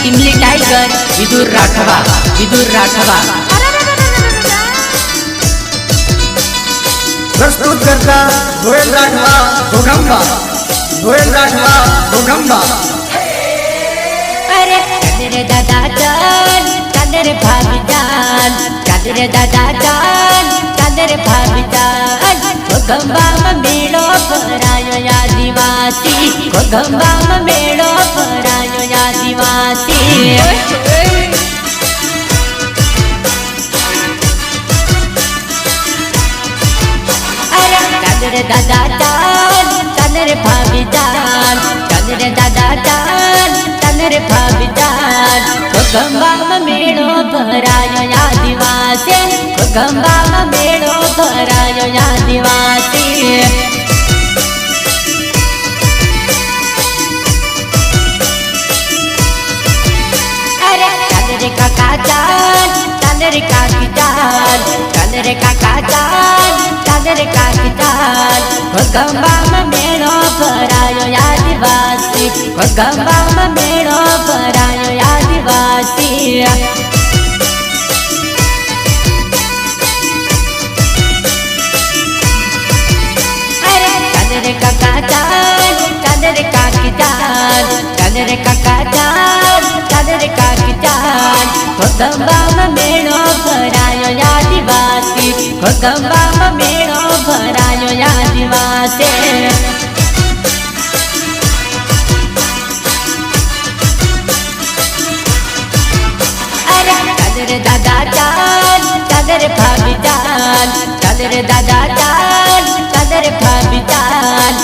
ટીમલી tiger Vidur Rathwa Vidur Rathwa પ્રસ્તુત કરતા ગોયલ રાઠવા ઘોઘંબા ગોયલ રાઠવા ઘોઘંબા અરે કાદરે દાદા જાન કાદરે ભાભી જાન કાદરે દાદા જાન કાદરે ભાભી જાન ગંબામાં મેળો ભરાયો આદિવાસી ગંબામાં મેળો ભરાયો આદિવાસી ગંબામાં મેળો ભરાયો આદિવાસી. ગંગામાં મેળો ભરાયો આદિવાસી. અરે કાકા ચાલ કાદરે કાકી ચાલ કાદરે કાકા ચાલ કાદરે કાકી ચાલ ગંગામાં મેળો ભરાયો આદિવાસી. ગંગામાં મેળો કાદરે કાકા જાન કાદરે કાકી જાન ગંબામાં મેળો ભરાયો યાદિવાસી ગંબામાં મેળો ભરાયો આદિવાસી દાદા જાન કાદરે ભાભી જાન કાદરે દાદા જાન કાદરે ભાભી જાન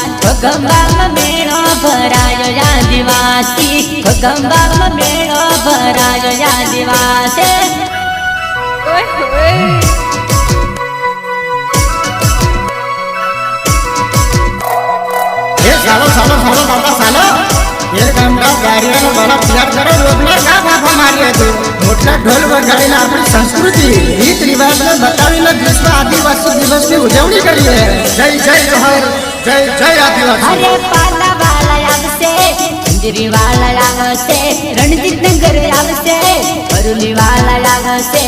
ગંબામાં મેળો ભરાયો આદિવાસી ગંબામાં મેળો ભરાયો આદિવાસી સાલો સાલો સાલો બાબા સાલો ગાડીઓનો બળા તૈયાર કરો, રોજના ક્યાં બાપા મારીએ છે મોટલા ઢોલ વગાડીને આપણી સંસ્કૃતિ, રીત રિવાજને બતાવીને વિશ્વ આદિવાસી દિવસની ઉજવણી કરીએ. જય જય જોહર, જય જય આદિવાસી. અરે પાલા વાલા આવશે અંજરી વાલા આવશે, રણજીત નગર આવશે, અરુલી વાલા આવશે.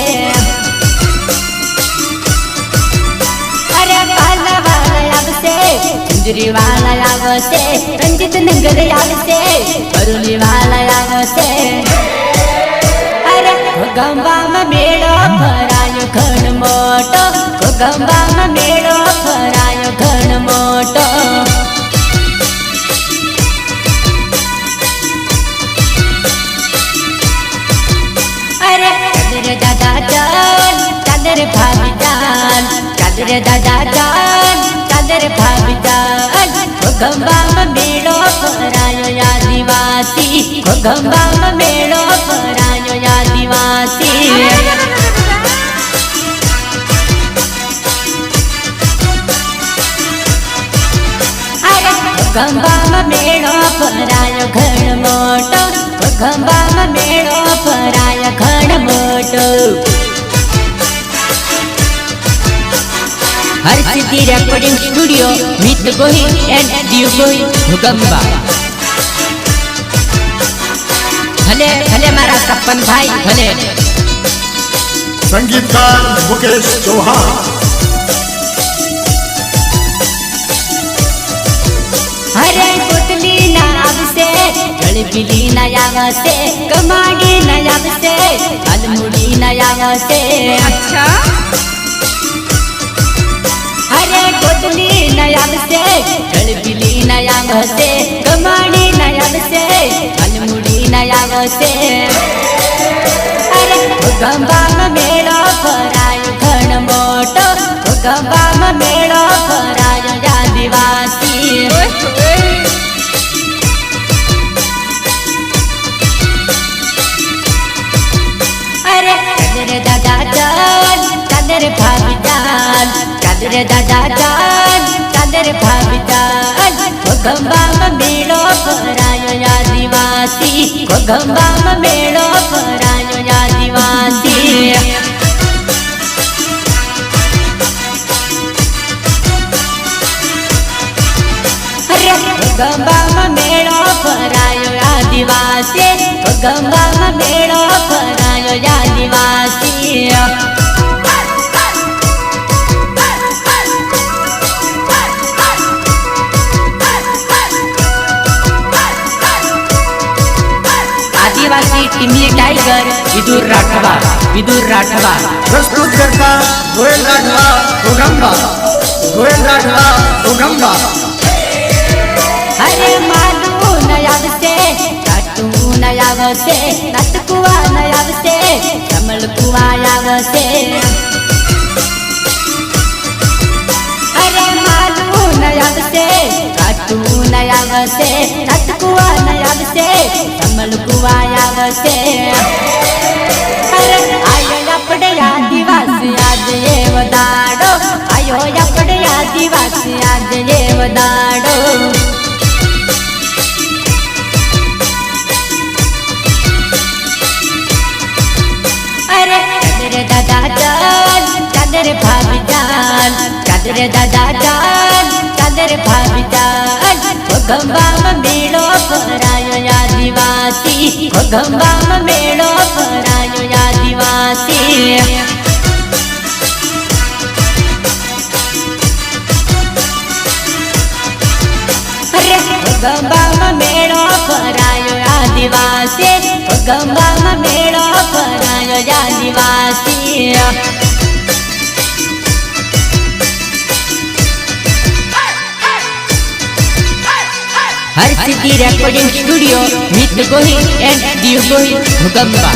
અંજરી વાલા આવશે રણજીત નગર આવશે અરુલી વાલા આવશે અરે ગંબામાં મેળો ભરાયો ઘણ મોટો ગંબામાં મેળો ભરાયો ઘણ મોટો અરે કાદરે દાદા જાન કાદરે ભાભી જાન કાદરે દાદા જાન કાદરે ભાભી જાન ગંબામાં મેળો ભરાયો આદિવાસી. ગંબામાં મેળો ભરાયો આદિવાસી. ગંબામાં મેળો ભરાયો ઘણ મોટો. ગંબામાં મેળો ભરાયો ઘણ મોટો. Harsiddhi recording studio Mit Gohil and Div Gohil ભૂગંબા ભલે ભલે મારા સપન ભાઈ ભલે સંગીતકાર મુકેશ ચૌહાણ હરે કોટલી ના આવશે ગળબીલી ના આવશે કમાડી ના આવશે અલમુડી ના આવશે અચ્છા હરે કોટલી ના છે ગળબીલી ના છે કમાડી ના છે અનમુડી ના છે અરે ગંબામાં મેળો ભરાય ઘણ મોટો ગંબામાં મેળો ભરાય આદિવાસી આદિવાસી મેળો ભરાયો આદિવાસી ગંબામાં મેળો ભરાયો આદિવાસી ગંગામાં મેળો આદિવાસી આદિવાસી ટાઈગર વિદુર રાઠવા વિદુર રાઠવા પ્રસ્તુત કરતા ગોયલ રાઠવા ઉગમબા ગોયલ રાઠવા ઉગમબા અરે માલું ન આવશે કાટું ન આવશે નટકુવા ન આવશે કમળકુવા આવશે અરે માલું ન આવશે કાટું ન આવશે નટકુવા ન આવશે કમળકુવા આવશે અરે દાડો આયો આપણે આદિવાસી આજે એવ દાડો અરે ચાદરે દાદા જાન ચાદરે ભાભી જાન ચાદરે દાદા જાન ચાદરે ભાભી જાન ઓ ગંગામાં મેળો ભરાયો આદિવાસી ઓ ગંગામાં મેળો ભરાયો આદિવાસી ગંગામાં મેળો ફરાયો આદિવાસી. ગંગામાં મેળો ફરાયો આદિવાસી. હર Siddhi recording studio Mit Gohil and Div Gohil ભૂગંબા